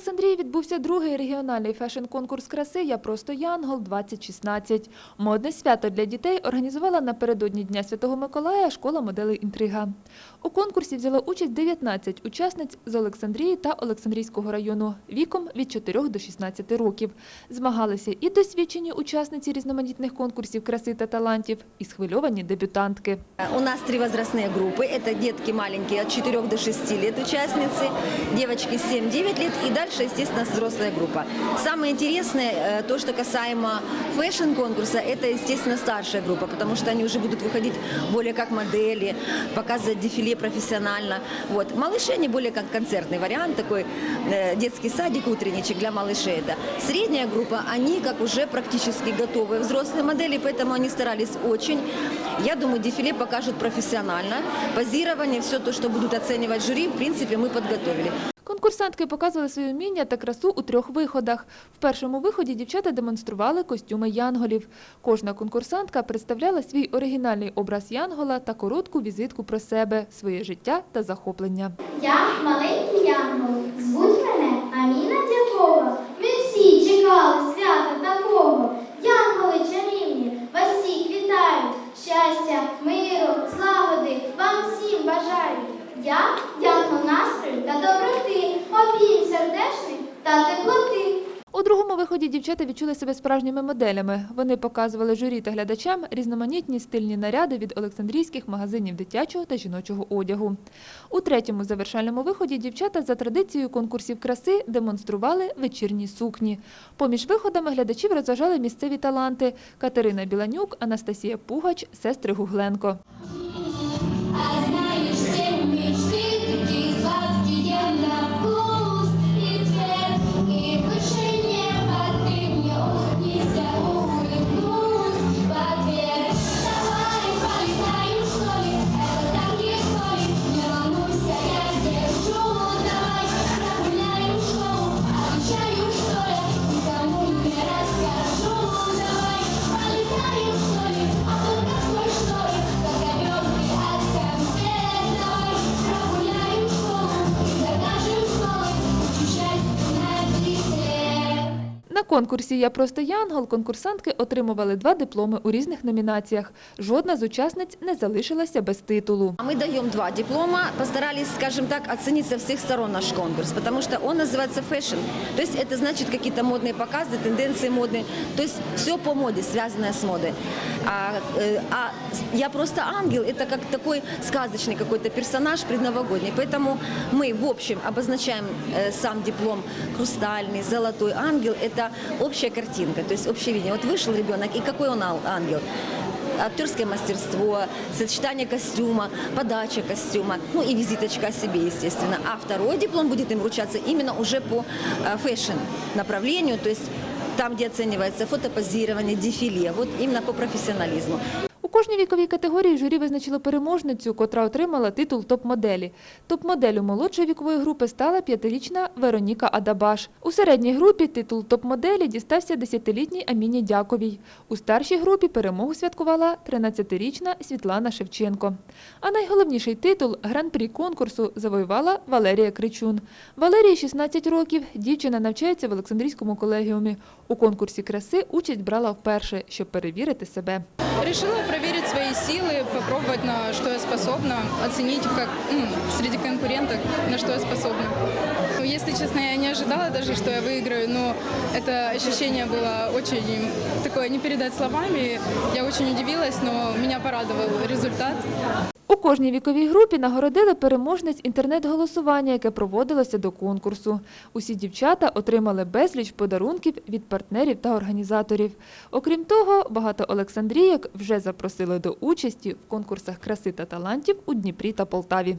Олександрії відбувся другий регіональний фешн-конкурс краси «Я просто Янгол-2016». Модне свято для дітей організувала напередодні Дня Святого Миколая школа моделей «Інтрига». У конкурсі взяло участь 19 учасниць з Олександрії та Олександрійського району віком від 4 до 16 років. Змагалися і досвідчені учасниці різноманітних конкурсів краси та талантів, і схвильовані дебютантки. У нас три возрастные группы. Это детки маленькие от 4 до 6 лет участницы, девочки 7-9 лет и дальше, естественно, взрослая группа. Самое интересное, э, то, что касаемо фэшн-конкурса, это, естественно, старшая группа, потому что они уже будут выходить более как модели, показывать дефиле профессионально. Вот. Малыши, они более как концертный вариант, такой э, детский садик, утренничек для малышей. Это. Средняя группа, они как уже практически готовые взрослые модели, поэтому они старались очень. Я думаю, дефиле покажут профессионально. Позирование, все то, что будут оценивать жюри, в принципе, мы подготовили. Конкурсантки показували свої вміння та красу у трьох виходах. В першому виході дівчата демонстрували костюми янголів. Кожна конкурсантка представляла свій оригінальний образ янгола та коротку візитку про себе, своє життя та захоплення. Я маленький янгол. Звуть мене Аміна Дякова. Ми всі чекали свята такого. Янголи чарівні, вас всіх вітають. Щастя, миру, злагоди вам всім бажаю. Я У другому виході дівчата відчули себе справжніми моделями. Вони показували журі та глядачам різноманітні стильні наряди від олександрійських магазинів дитячого та жіночого одягу. У третьому завершальному виході дівчата за традицією конкурсів краси демонстрували вечірні сукні. Поміж виходами глядачів розважали місцеві таланти Катерина Біланюк, Анастасія Пугач, сестри Гугленко. На конкурсі Я просто Янгол конкурсантки отримували два дипломи у різних номінаціях. Жодна з учасниць не залишилася без титулу. А Мы даем два диплома, постарались, скажем так, оценить со всех сторон наш конкурс, потому что он называется фэшн. То есть это значит какие-то модные показы, тенденции модные, то есть все по моде, связанное с модой. А, э, а я просто ангел, это как такой сказочный какой-то персонаж предновогодний, поэтому мы в общем обозначаем э, сам диплом хрустальный, золотой ангел, это общая картинка, то есть общее видение. Вот вышел ребенок, и какой он ал- ангел? актерское мастерство, сочетание костюма, подача костюма, ну и визиточка о себе, естественно. А второй диплом будет им вручаться именно уже по э, фэшн направлению, то есть там, где оценивается фотопозирование, дефиле, вот именно по профессионализму. Кожній віковій категорії журі визначило переможницю, котра отримала титул топ-моделі. Топ-моделлю молодшої вікової групи стала п'ятирічна Вероніка Адабаш. У середній групі титул топ-моделі дістався десятилітній Аміні Дяковій. У старшій групі перемогу святкувала 13-річна Світлана Шевченко. А найголовніший титул гран-прі конкурсу завоювала Валерія Кричун. Валерії 16 років. Дівчина навчається в Олександрійському колегіумі. У конкурсі краси участь брала вперше, щоб перевірити себе. Решила проверить свои силы, попробовать, на что я способна, оценить как м, среди конкуренток, на что я способна. Ну, Если честно, я не ожидала даже, что я выиграю, но это ощущение было очень такое не передать словами. Я очень удивилась, но меня порадовал результат. У кожній віковій групі нагородили переможниць інтернет-голосування, яке проводилося до конкурсу. Усі дівчата отримали безліч подарунків від партнерів та організаторів. Окрім того, багато олександрійок вже запросили до участі в конкурсах краси та талантів у Дніпрі та Полтаві.